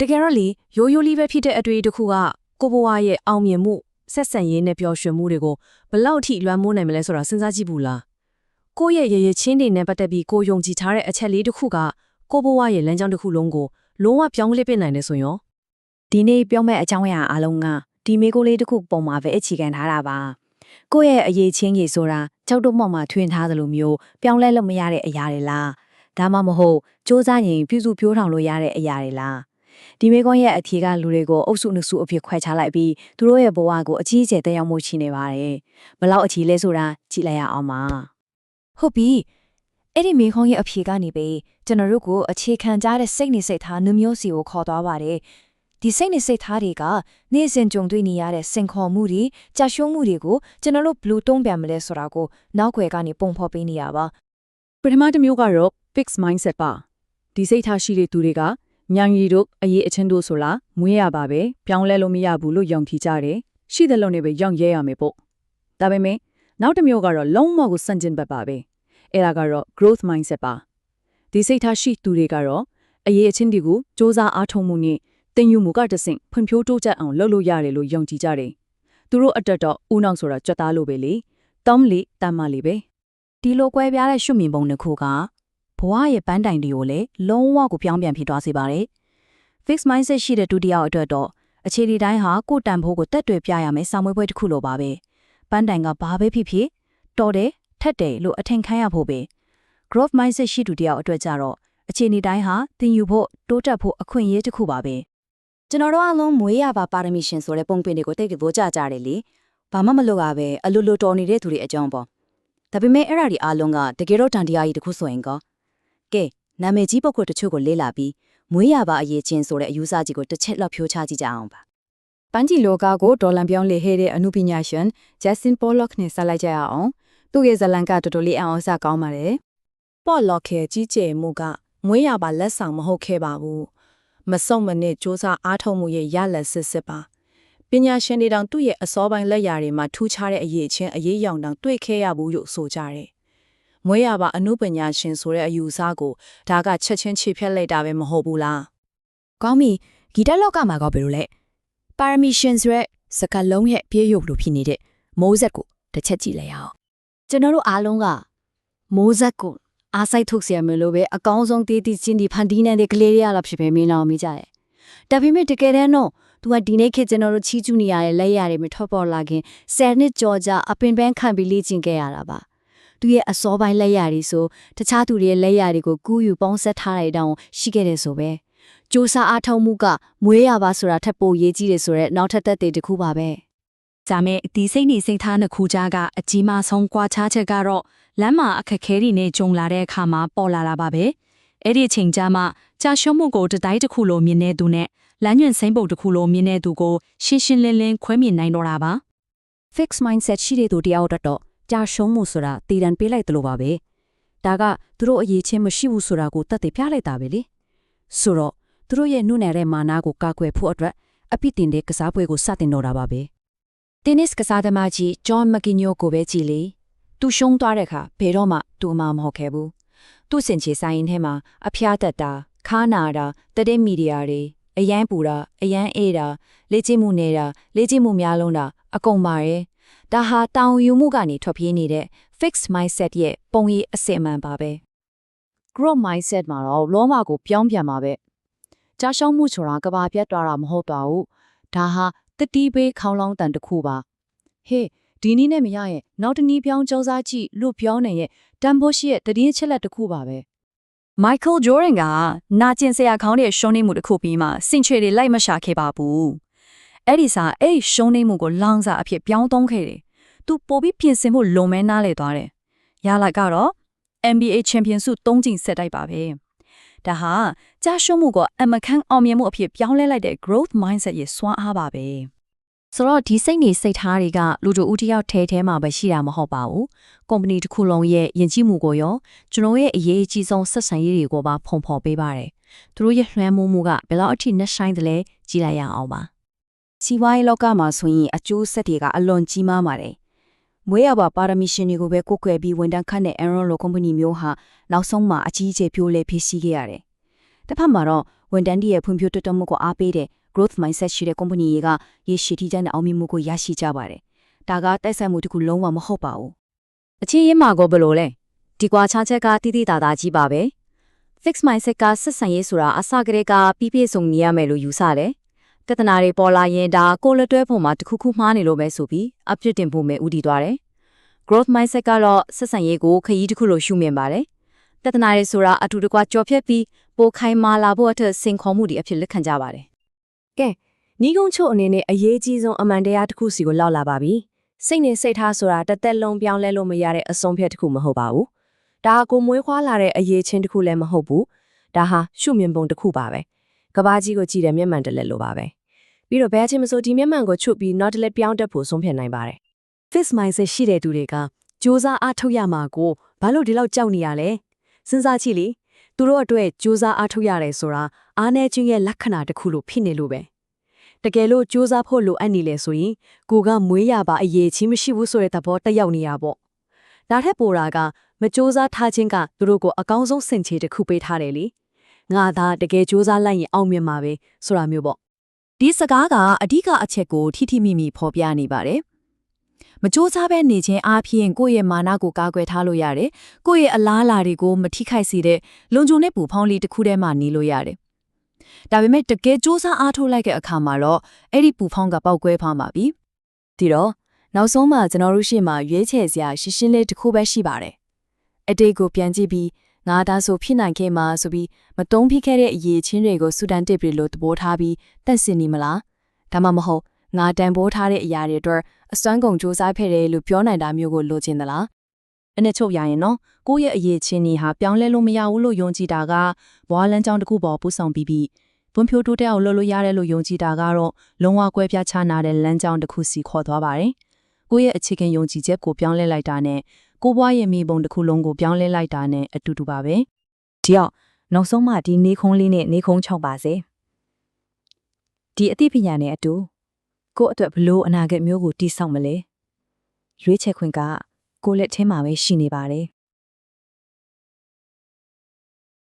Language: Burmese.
တကယ်တော့လေရိုးရိုးလေးပဲဖြစ်တဲ့အတွေ့အကြုံတစ်ခုကကိုဘွားရဲ့အောင်မြင်မှုဆက်ဆံရေးနဲ့ပျော်ရွှင်မှုတွေကိုဘယ်လောက်ထိလွှမ်းမိုးနိုင်မလဲဆိုတာစဉ်းစားကြည့်ဘူးလားကိုယ့်ရဲ့ရရချင်းတွေနဲ့ပတ်သက်ပြီးကိုယုံကြည်ထားတဲ့အချက်လေးတစ်ခုကကိုဘွားရဲ့လမ်းကြောင်းတစ်ခုလုံးကိုလုံးဝပြောင်းလဲပစ်နိုင်တယ်ဆိုရင်ဒီနေ့ပြောမဲ့အကြောင်းအရာအလုံးကဒီမေကိုလေးတစ်ခုပုံမှာပဲအခြေခံထားတာပါကိုယ့်ရဲ့အရေးချင်းကြီးဆိုတာကြောက်တုံ့မောက်မှာထွင်ထားသလိုမျိုးပြောင်းလဲလို့မရတဲ့အရာတွေလားဒါမှမဟုတ်စ조사ရင်ပြုစုပြောထောင်လို့ရတဲ့အရာတွေလား ဒီမေကွန်ရဲ့အဖြေကလူတွေကိုအုပ်စုနှစ်စုအဖြစ်ခွဲခြားလိုက်ပြီးသူတို့ရဲ့ဘဝကိုအကြီးအကျယ်တက်ရောက်မှုရှိနေပါတယ်ဘယ်လောက်အကြီးလဲဆိုတာကြည့်လိုက်ရအောင်ပါဟုတ်ပြီအဲ့ဒီမေခေါင်းရဲ့အဖြေကနေပဲကျွန်တော်တို့ကိုအခြေခံကြတဲ့စိတ်နေစိတ်ထားနှမျိုးစီကိုခေါ်သွားပါတယ်ဒီစိတ်နေစိတ်ထားတွေကနေ့စဉ်ကြုံတွေ့နေရတဲ့စင်ခေါ်မှုတွေကြာရှုံးမှုတွေကိုကျွန်တော်တို့ဘယ်လိုတုံ့ပြန်မလဲဆိုတာကိုနောက်ွယ်ကနေပုံဖော်ပေးနေရပါပထမတစ်မျိုးကတော့ fixed mindset ပါဒီစိတ်ထားရှိတဲ့သူတွေက ညံရီတို့အရေးအချင်းတို့ဆိုလားမွေးရပါပဲပြောင်းလဲလို့မရဘူးလို့ယုံကြည်ကြတယ်ရှိတဲ့လုံးနဲ့ပဲရောင်ရဲရမယ်ပေါ့ဒါပေမဲ့နောက်တစ်မျိုးကတော့လုံးဝကိုစန့်ကျင်ဘက်ပါပဲအဲ့ဒါကတော့ growth mindset ပါဒီစိတ်ထားရှိသူတွေကတော့အရေးအချင်းတွေကိုစ조사အားထုတ်မှုနဲ့တင်ယူမှုကတဆင့်ဖွံ့ဖြိုးတိုးတက်အောင်လုပ်လို့ရတယ်လို့ယုံကြည်ကြတယ်သူတို့အတက်တော့ဦးနောက်ဆိုတာကြွက်သားလို့ပဲလေတောင်းလေတမ်းမလေးပဲဒီလိုကွဲပြားတဲ့ရှုမြင်ပုံတစ်ခုက ဘဝရဲ့ပန်းတိုင်တွေကိုလည်းလုံးဝကိုပြောင်းပြန်ဖြစ်သွားစေပါတယ်။ fix mindset ရှိတဲ့ဒုတိယအတွက်တော့အခြေဒီတိုင်းဟာကိုယ်တန်ဖိုးကိုတက်တွေ့ပြရမယ်စာမွေးပွဲတစ်ခုလိုပါပဲ။ပန်းတိုင်ကဘာပဲဖြစ်ဖြစ်တော်တယ်ထက်တယ်လို့အထင်ခံရဖို့ပဲ growth mindset ရှိသူတယောက်အတွက်ကြတော့အခြေအနေတိုင်းဟာသင်ယူဖို့တိုးတက်ဖို့အခွင့်အရေးတစ်ခုပါပဲ။ကျွန်တော်တို့အလုံးမွေးရပါပါရမီရှင်ဆိုတဲ့ပုံပင်တွေကိုတိတ်ကြိုးကြကြတယ်လေ။ဘာမှမလုပ်ရပဲအလိုလိုတော်နေတဲ့သူတွေအကြောင်းပေါ့။ဒါပေမဲ့အဲ့ဒါဒီအားလုံးကတကယ်တော့တန်တရားကြီးတစ်ခုဆိုရင်ကော ကဲနာမည်ကြီးပုဂ္ဂိုလ်တချို့ကိုလေးလာပြီးမွေးရပါအရေးချင်းဆိုတဲ့အယူဆကြီးကိုတစ်ချက်လောက်ဖြိုးချကြည့်ကြအောင်ပါပန်းကြီးလောကကိုဒေါ်လန်ပြောင်းလေဟဲတဲ့အမှုပညာရှင် Justin Pollock နဲ့ဆက်လိုက်ကြရအောင်သူ့ရဲ့ဇလံကတော်တော်လေးအံ့ဩစကောင်းပါတယ်ပေါ့လော့ခဲကြီးကျယ်မှုကမွေးရပါလက်ဆောင်မဟုတ်ခဲ့ပါဘူးမစုံမနစ်စ조사အားထုတ်မှုရဲ့ရလက်စစ်စစ်ပါပညာရှင်တွေတောင်သူ့ရဲ့အစောပိုင်းလက်ရာတွေမှာထူးခြားတဲ့အရေးချင်းအရေးရောင်တောင်တွေ့ခဲ့ရဘူးလို့ဆိုကြတယ် မွေးရပါအမှုပညာရှင်ဆိုတဲ့အယူအဆကိုဒါကချက်ချင်းခြေဖြတ်လိုက်တာပဲမဟုတ်ဘူးလား ကောင်းပြီဂီတလောကမှာကောဘယ်လိုလဲ permission ဆိုရက်စကလုံးရဲ့ပြေးရုပ်လို့ဖြစ်နေတဲ့မိုးဆက်ကိုတစ်ချက်ကြည့်လိုက်အောင်ကျွန်တော်တို့အားလုံးကမိုးဆက်ကိုအားစိုက်ထုတ်เสียမယ်လို့ပဲအကောင်းဆုံးတည်တည်ချင်းဒီဖန်တီးနေတဲ့ကလေးတွေရလာဖြစ်ပဲမင်းအောင်မိကြတယ်ဒါပေမဲ့တကယ်တမ်းတော့သူကဒီနေ့ခေတ်ကျွန်တော်တို့ချီးကျူးနေရတဲ့လက်ရတွေမထွက်ပေါ်လာခင်ဆယ်နှစ်ကြော်ကြာအပင်ပန်းခံပြီးလေ့ကျင့်ခဲ့ရတာပါ သူရဲ့အစောပိုင်းလက်ရတွေဆိုတခြားသူတွေရဲ့လက်ရတွေကိုကူးယူပေါင်းဆက်ထားတဲ့အတောင်ရှိခဲ့တယ်ဆိုပဲစူးစမ်းအားထုတ်မှုကမွေးရပါဆိုတာထက်ပိုရေးကြီးတယ်ဆိုတော့နောက်ထပ်သက်သေတစ်ခုပါပဲဒါမဲ့ဒီစိတ်နေစိတ်ထားနှစ်ခုကြားကအကြီးမားဆုံးကွာခြားချက်ကတော့လမ်းမှာအခက်ခဲတွေနဲ့ကြုံလာတဲ့အခါမှာပေါ်လာတာပါပဲအဲ့ဒီအချိန်ကျမှကြာရှုံးမှုကိုတတိုင်းတစ်ခုလိုမြင်နေသူနဲ့လမ်းညွန်စိမ့်ပုတ်တစ်ခုလိုမြင်နေသူကိုရှင်းရှင်းလင်းလင်းခွဲမြင်နိုင်တော့တာပါ fix mindset ရှိတဲ့သူတယောက်တော့ ကြာရှုံးမှုဆိုတာတည်တံပေးလိုက်တယ်လို့ပါပဲဒါကသူတို့အရေးချင်းမရှိဘူးဆိုတာကိုတတ်သိပြလိုက်တာပဲလေဆိုတော့သူတို့ရဲ့နှုတ်နယ်တဲ့မာနာကိုကာကွယ်ဖို့အတွက်အပိတင်တဲ့ကစားပွဲကိုစတင်တော့တာပါပဲတင်းနစ်ကစားသမားကြီးဂျွန်မကင်ညိုကိုပဲကြည်လေသူရှုံးသွားတဲ့အခါဘယ်တော့မှသူအမှမဟုတ်ခဲ့ဘူးသူ့စင်ချေဆိုင်ထဲမှာအဖျားတက်တာခါနာတာတတဲ့မီဒီယာတွေအရန်ပူတာအရန်အေးတာလေ့ကျင့်မှုနေတာလေ့ကျင့်မှုများလုံးတာအကုန်ပါရဲ့ ဒါဟာတောင်ယူမှုကနေထွက်ပြေးနေတဲ့ fixed mindset ရဲ့ပုံရိပ်အစစ်အမှန်ပါပဲ growth mindset မှာတော့လောမကိုပြောင်းပြန်ပါပဲကြာရှုံးမှုဆိုတာကဘာပြတ်သွားတာမဟုတ်ပါဘူးဒါဟာတတိပေးခေါင်းလောင်းတန်တစ်ခုပါဟေးဒီနည်းနဲ့မရရဲ့နောက်တနည်းပြောင်းစူးစမ်းကြည့်လို့ပြောနေရဲ့တန်ဖိုးရှိရဲ့တည်င်းချက်လက်တစ်ခုပါပဲ Michael Jordan ကနာကျင်စရာခေါင်းတဲ့ရှုံးနေမှုတစ်ခုပြီးမှစင်ချွေတွေလိုက်မရှာခဲ့ပါဘူး အဲ့ဒီစားအဲ့ဒီရှုံးနေမှုကိုလောင်စာအဖြစ်ပြောင်းသုံးခဲ့တယ်သူပိုပြီးပြင်ဆင်ဖို့လုံမဲနားလေသွားတယ်ရလာကတော့ NBA Champion ဆု၃ကြိမ်ဆက်တိုက်ပါပဲဒါဟာကြာရှုံးမှုကအမခန်းအောင်မြင်မှုအဖြစ်ပြောင်းလဲလိုက်တဲ့ growth mindset ရဲ့စွမ်းအားပါပဲဆိုတော့ဒီစိတ်နေစိတ်ထားတွေကလူတို့ဦးတယောက်ထဲထဲမှာပဲရှိတာမဟုတ်ပါဘူးကုမ္ပဏီတစ်ခုလုံးရဲ့ယဉ်ကျေးမှုကိုရောကျွန်တော်ရဲ့အရေးအကြီးဆုံးဆက်ဆံရေးတွေကိုပါဖုံဖော်ပေးပါတယ်သူတို့ရဲ့လွှမ်းမိုးမှုကဘယ်လောက်အထိနှဆိုင်တယ်လဲကြည့်လိုက်ရအောင်ပါ စီဝိုင်းလောကမှာဆိုရင်အကျိုးဆက်တွေကအလွန်ကြီးမားပါတယ်မွေးရပါပါရမီရှင်တွေကိုပဲကိုယ်ကွယ်ပြီးဝန်တန်းခတ်တဲ့ Aaron လိုကုမ္ပဏီမျိုးဟာနောက်ဆုံးမှာအကြီးအကျယ်ပြိုးလဲဖြစ်စီခဲ့ရတယ်။တစ်ဖက်မှာတော့ဝန်တန်းတီရဲ့ဖွံ့ဖြိုးတိုးတက်မှုကိုအားပေးတဲ့ growth mindset ရှိတဲ့ company တွေကရေရှည်ထိကျတဲ့အောင်မြင်မှုကိုရရှိကြပါတယ်။ဒါကတိုက်ဆိုင်မှုတစ်ခုလုံးဝမဟုတ်ပါဘူး။အချင်းရင်းမှာကိုဘယ်လိုလဲဒီကွာခြားချက်ကတိတိတာတာကြီးပါပဲ fix mindset ကဆက်ဆံရေးဆိုတာအစကတည်းကပြီးပြည့်စုံနေရမယ်လို့ယူဆတယ် ပြဿနာတွေပေါ်လာရင်ဒါကိုယ်လက်တွဲပုံမှာတစ်ခုခုမှားနေလို့ပဲဆိုပြီးအပြစ်တင်ဖို့မဲ့ဥတည်သွားတယ် growth mindset ကတော့ဆက်ဆံရေးကိုခရီးတစ်ခုလိုရှုမြင်ပါတယ်ပြဿနာတွေဆိုတာအတူတကွကြော်ဖြတ်ပြီးပိုခိုင်မာလာဖို့အတွက်စင်ခေါ်မှုတွေအဖြစ်လက်ခံကြပါတယ်နီးကုန်းချို့အနေနဲ့အရေးကြီးဆုံးအမှန်တရားတစ်ခုစီကိုလောက်လာပါပြီ။စိတ်နဲ့စိတ်ထားဆိုတာတစ်သက်လုံးပြောင်းလဲလို့မရတဲ့အဆုံးဖြတ်တစ်ခုမဟုတ်ပါဘူး။ဒါကကိုမွေးခွာလာတဲ့အရေးချင်းတစ်ခုလည်းမဟုတ်ဘူး။ဒါဟာရှုမြင်ပုံတစ်ခုပါပဲ။ ကဘာကြီးကိုကြည့်တဲ့မျက်မှန်တစ်လက်လိုပါပဲ။ပြီးတော့ဘယ်အချင်းမဆိုဒီမျက်မှန်ကိုချွတ်ပြီး not တစ်လက်ပြောင်းတတ်ဖို့ဆုံးဖြတ်နိုင်ပါတယ် fix mindset ရှိတဲ့သူတွေကစူးစမ်းအားထုတ်ရမှာကိုဘာလို့ဒီလောက်ကြောက်နေရလဲစဉ်းစားကြည့်လေသူတို့အတွက်စူးစမ်းအားထုတ်ရတယ်ဆိုတာအားနည်းခြင်းရဲ့လက္ခဏာတစ်ခုလို့ဖြစ်နေလို့ပဲတကယ်လို့စူးစမ်းဖို့လိုအပ်နေလေဆိုရင်ကိုကမွေးရပါအရေးချင်းမရှိဘူးဆိုတဲ့သဘောတက်ရောက်နေရပေါ့ဒါထက်ပိုတာကမစူးစမ်းထားခြင်းကသူတို့ကိုအကောင်းဆုံးစင်ချေတစ်ခုပေးထားတယ်လေ ငါသာတကယ်စူးစမ်းလိုက်ရင်အောင်မြင်မှာပဲဆိုတာမျိုးပေါ့ဒီစကားကအဓိကအချက်ကိုထိထိမိမိဖော်ပြနေပါတယ်။မကြိုးစားပဲနေခြင်းအပြင်ကိုယ့်ရဲ့မာနကိုကာကွယ်ထားလို့ရတယ်။ကိုယ့်ရဲ့အလားအလာတွေကိုမထိခိုက်စေတဲ့လုံခြုံတဲ့ပူဖောင်းလေးတစ်ခုထဲမှာနေလို့ရတယ်။ဒါပေမဲ့တကယ်ကြိုးစားအားထုတ်လိုက်တဲ့အခါမှာတော့အဲ့ဒီပူဖောင်းကပောက်ကွဲဖားမှာပြီဒီတော့နောက်ဆုံးမှကျွန်တော်တို့ရှေ့မှာရွေးချယ်စရာရှင်းရှင်းလေးတစ်ခုပဲရှိပါတယ်။အတိတ်ကိုပြန်ကြည့်ပြီး ငါသားဆိုဖြစ်နိုင်ခဲ့မှာဆိုပြီးမတုံးဖိခဲ့တဲ့အရေးချင်းတွေကိုစူတန်တစ်ပြီလို့သဘောထားပြီးတန့်စင်နေမလား။ဒါမှမဟုတ်ငါတန်ဖိုးထားတဲ့အရာတွေအတွက်အစွမ်းကုန်စူးစမ်းခဲ့တယ်လို့ပြောနိုင်တာမျိုးကိုလိုချင်သလား။အနှစ်ချုပ်ရရင်နော်ကိုယ့်ရဲ့အရေးချင်းကြီးဟာပြောင်းလဲလို့မရဘူးလို့ယုံကြည်တာကဘွားလန်းချောင်းတစ်ခုပေါ်ပူဆောင်ပြီးပြီးဘွံဖြိုးတိုးတက်အောင်လုပ်လို့ရတယ်လို့ယုံကြည်တာကတော့လုံးဝကွဲပြားခြားနာတဲ့လမ်းကြောင်းတစ်ခုစီခေါ်သွားပါတယ်။ကိုယ့်ရဲ့အခြေခံယုံကြည်ချက်ကိုပြောင်းလဲလိုက်တာနဲ့ ကိုယ့်ဘွားရဲ့မိဘုံတစ်ခုလုံးကိုပြောင်းလဲလိုက်တာနဲ့အတူတူပါပဲ။ဒီတော့နောက်ဆုံးမှဒီနေခုံးလေးနဲ့နေခုံးချောက်ပါစေဒီအသိပညာနဲ့အတူကိုယ့်အတွက်ဘလို့အနာဂတ်မျိုးကိုတည်ဆောက်မလဲရွေးချယ်ခွင့်ကကိုယ့်လက်ထဲမှာပဲရှိနေပါတယ်